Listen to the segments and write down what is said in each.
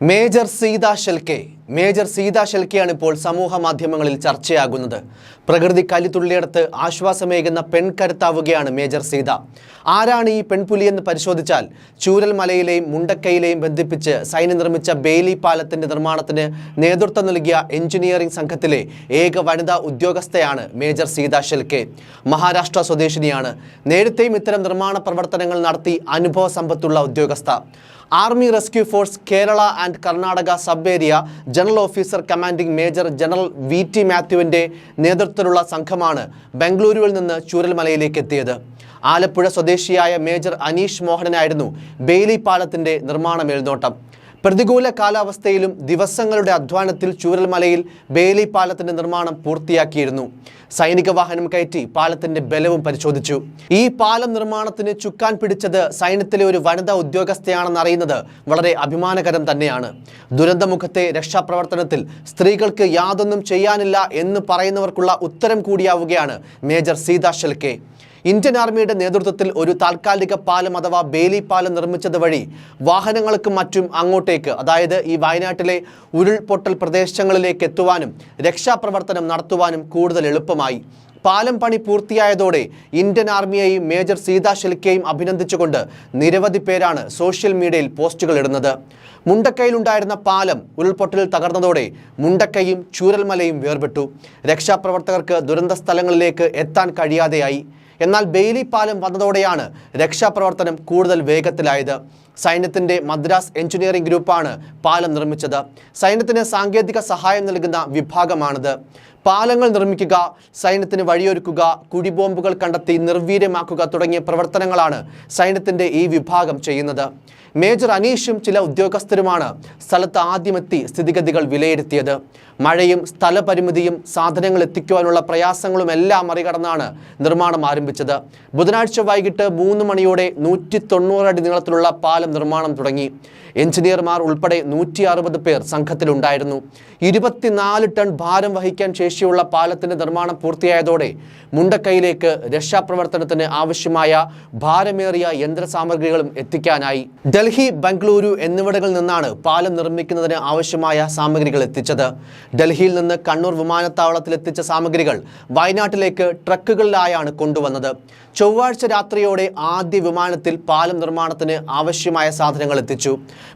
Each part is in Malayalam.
മേജർ സീതാ ഷെൽക്കെ. മേജർ സീതാ ഷെൽക്കെയാണ് ഇപ്പോൾ സമൂഹ മാധ്യമങ്ങളിൽ ചർച്ചയാകുന്നത്. പ്രകൃതി കലിത്തുള്ളിയെടുത്ത് ആശ്വാസമേകുന്ന പെൺകരുത്താവുകയാണ് മേജർ സീത. ആരാണ് ഈ പെൺപുലിയെന്ന് പരിശോധിച്ചാൽ ചൂരൽമലയിലെയും മുണ്ടക്കയിലെയും ബന്ധിപ്പിച്ച് സൈന്യം നിർമ്മിച്ച ബേലി പാലത്തിന്റെ നിർമ്മാണത്തിന് നേതൃത്വം നൽകിയ എഞ്ചിനീയറിംഗ് സംഘത്തിലെ ഏക വനിതാ ഉദ്യോഗസ്ഥയാണ് മേജർ സീതാ ഷെൽക്കെ. മഹാരാഷ്ട്ര സ്വദേശിനിയാണ്. നേരത്തെയും ഇത്തരം നിർമ്മാണ പ്രവർത്തനങ്ങൾ നടത്തി അനുഭവ സമ്പത്തുള്ള ഉദ്യോഗസ്ഥ. Army rescue force Kerala and Karnataka sub area general officer commanding major general V T മാത്യുവിന്റെ നേതൃത്വത്തിലുള്ള സംഘമാണ് ബംഗളൂരുവിൽ നിന്ന് ചൂരൽമലയിലേക്ക് എത്തിയത്. ആലപ്പുഴ സ്വദേശിയായ മേജർ അനീഷ് മോഹനനായിരുന്നു ബെയിലി പാലത്തിന്റെ നിർമ്മാണ മേൽനോട്ടം പ്രതികൂല കാലാവസ്ഥയിലും ദിവസങ്ങളുടെ അധ്വാനത്തിൽ ചൂരൽമലയിൽ ബേലി പാലത്തിന്റെ നിർമ്മാണം പൂർത്തിയാക്കിയിരുന്നു. സൈനിക വാഹനം കയറ്റി പാലത്തിന്റെ ബലവും പരിശോധിച്ചു. ഈ പാലം നിർമ്മാണത്തിന് ചുക്കാൻ പിടിച്ചത് സൈന്യത്തിലെ ഒരു വനിതാ ഉദ്യോഗസ്ഥയാണെന്ന് അറിയുന്നത് വളരെ അഭിമാനകരം തന്നെയാണ്. ദുരന്തമുഖത്തെ രക്ഷാപ്രവർത്തനത്തിൽ സ്ത്രീകൾക്ക് യാതൊന്നും ചെയ്യാനില്ല എന്ന് പറയുന്നവർക്കുള്ള ഉത്തരം കൂടിയാവുകയാണ് മേജർ സീതാ ഷെൽക്കെ. ഇന്ത്യൻ ആർമിയുടെ നേതൃത്വത്തിൽ ഒരു താൽക്കാലിക പാലം അഥവാ ബേലി പാലം നിർമ്മിച്ചത് വഴി വാഹനങ്ങൾക്കും മറ്റും അങ്ങോട്ടേക്ക് അതായത് ഈ വയനാട്ടിലെ ഉരുൾപൊട്ടൽ പ്രദേശങ്ങളിലേക്ക് എത്തുവാനും രക്ഷാപ്രവർത്തനം നടത്തുവാനും കൂടുതൽ എളുപ്പമായി. പാലം പണി പൂർത്തിയായതോടെ ഇന്ത്യൻ ആർമിയെയും മേജർ സീതാ ഷെൽക്കെയും അഭിനന്ദിച്ചുകൊണ്ട് നിരവധി പേരാണ് സോഷ്യൽ മീഡിയയിൽ പോസ്റ്റുകൾ ഇടുന്നത്. മുണ്ടക്കൈയിലുണ്ടായിരുന്ന പാലം ഉരുൾപൊട്ടലിൽ തകർന്നതോടെ മുണ്ടക്കൈയും ചൂരൽമലയും വേർപെട്ടു. രക്ഷാപ്രവർത്തകർക്ക് ദുരന്ത സ്ഥലങ്ങളിലേക്ക് എത്താൻ കഴിയാതെയായി. എന്നാൽ ബെയിലി പാലം വന്നതോടെയാണ് രക്ഷാപ്രവർത്തനം കൂടുതൽ വേഗത്തിലായത്. സൈന്യത്തിന്റെ മദ്രാസ് എഞ്ചിനീയറിംഗ് ഗ്രൂപ്പാണ് പാലം നിർമ്മിച്ചത്. സൈന്യത്തിന് സാങ്കേതിക സഹായം നൽകുന്ന വിഭാഗമാണിത്. പാലങ്ങൾ നിർമ്മിക്കുക സൈന്യത്തിന് വഴിയൊരുക്കുക കുടിബോംബുകൾ കണ്ടെത്തി നിർവീര്യമാക്കുക തുടങ്ങിയ പ്രവർത്തനങ്ങളാണ് സൈന്യത്തിന്റെ ഈ വിഭാഗം ചെയ്യുന്നത്. മേജർ അനീഷും ചില ഉദ്യോഗസ്ഥരുമാണ് സ്ഥലത്ത് ആദ്യമെത്തി സ്ഥിതിഗതികൾ വിലയിരുത്തിയത്. മഴയും സ്ഥലപരിമിതിയും സാധനങ്ങൾ എത്തിക്കുവാനുള്ള പ്രയാസങ്ങളും എല്ലാം മറികടന്നാണ് നിർമ്മാണം ആരംഭിച്ചത്. ബുധനാഴ്ച വൈകിട്ട് മൂന്ന് മണിയോടെ നൂറ്റി തൊണ്ണൂറടി നീളത്തിലുള്ള പാലം നിർമ്മാണം തുടങ്ങി. എഞ്ചിനീയർമാർ ഉൾപ്പെടെ നൂറ്റി അറുപത് പേർ സംഘത്തിലുണ്ടായിരുന്നു. ഇരുപത്തിനാല് ടൺ ഭാരം വഹിക്കാൻ ശേഷിയുള്ള പാലത്തിന്റെ നിർമ്മാണം പൂർത്തിയായതോടെ മുണ്ടക്കൈയിലേക്ക് രക്ഷാപ്രവർത്തനത്തിന് ആവശ്യമായ ഭാരമേറിയ യന്ത്രസാമഗ്രികളും എത്തിക്കാനായി. ഡൽഹി ബംഗളൂരു എന്നിവിടങ്ങളിൽ നിന്നാണ് പാലം നിർമ്മിക്കുന്നതിന് ആവശ്യമായ സാമഗ്രികൾ എത്തിച്ചത്. ഡൽഹിയിൽ നിന്ന് കണ്ണൂർ വിമാനത്താവളത്തിൽ എത്തിച്ച സാമഗ്രികൾ വയനാട്ടിലേക്ക് ട്രക്കുകളിലായാണ് കൊണ്ടുവന്നത്. ചൊവ്വാഴ്ച രാത്രിയോടെ ആദ്യ വിമാനത്തിൽ പാലം നിർമ്മാണത്തിന് ആവശ്യമായ സാധനങ്ങൾ എത്തിച്ചു.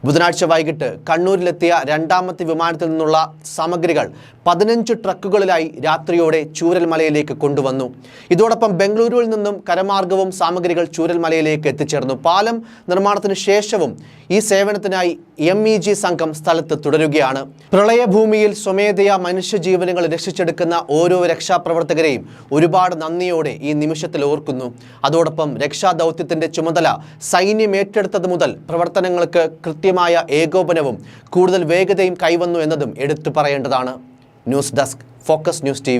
ബുധനാഴ്ച വൈകിട്ട് കണ്ണൂരിലെത്തിയ രണ്ടാമത്തെ വിമാനത്തിൽ നിന്നുള്ള സാമഗ്രികൾ പതിനഞ്ച് ട്രക്കുകളിലായി രാത്രിയോടെ ചൂരൽമലയിലേക്ക് കൊണ്ടുവന്നു. ഇതോടൊപ്പം ബംഗളൂരുവിൽ നിന്നും കരമാർഗവും സാമഗ്രികൾ ചൂരൽമലയിലേക്ക് എത്തിച്ചേർന്നു. പാലം നിർമ്മാണത്തിന് ശേഷവും ഈ സേവനത്തിനായി എം ഇ ജി സംഘം സ്ഥലത്ത് തുടരുകയാണ്. പ്രളയഭൂമിയിൽ സ്വമേധയാ മനുഷ്യജീവനങ്ങൾ രക്ഷിച്ചെടുക്കുന്ന ഓരോ രക്ഷാപ്രവർത്തകരെയും ഒരുപാട് നന്ദിയോടെ ഈ നിമിഷത്തിൽ ഓർക്കുന്നു. അതോടൊപ്പം രക്ഷാദൗത്യത്തിന്റെ ചുമതല സൈന്യം ഏറ്റെടുത്തത് മുതൽ പ്രവർത്തനങ്ങൾക്ക് കൃത്യമായ ഏകോപനവും കൂടുതൽ വേഗതയും കൈവന്നു എന്നതും എടുത്തു പറയേണ്ടതാണ്. News desk focus news T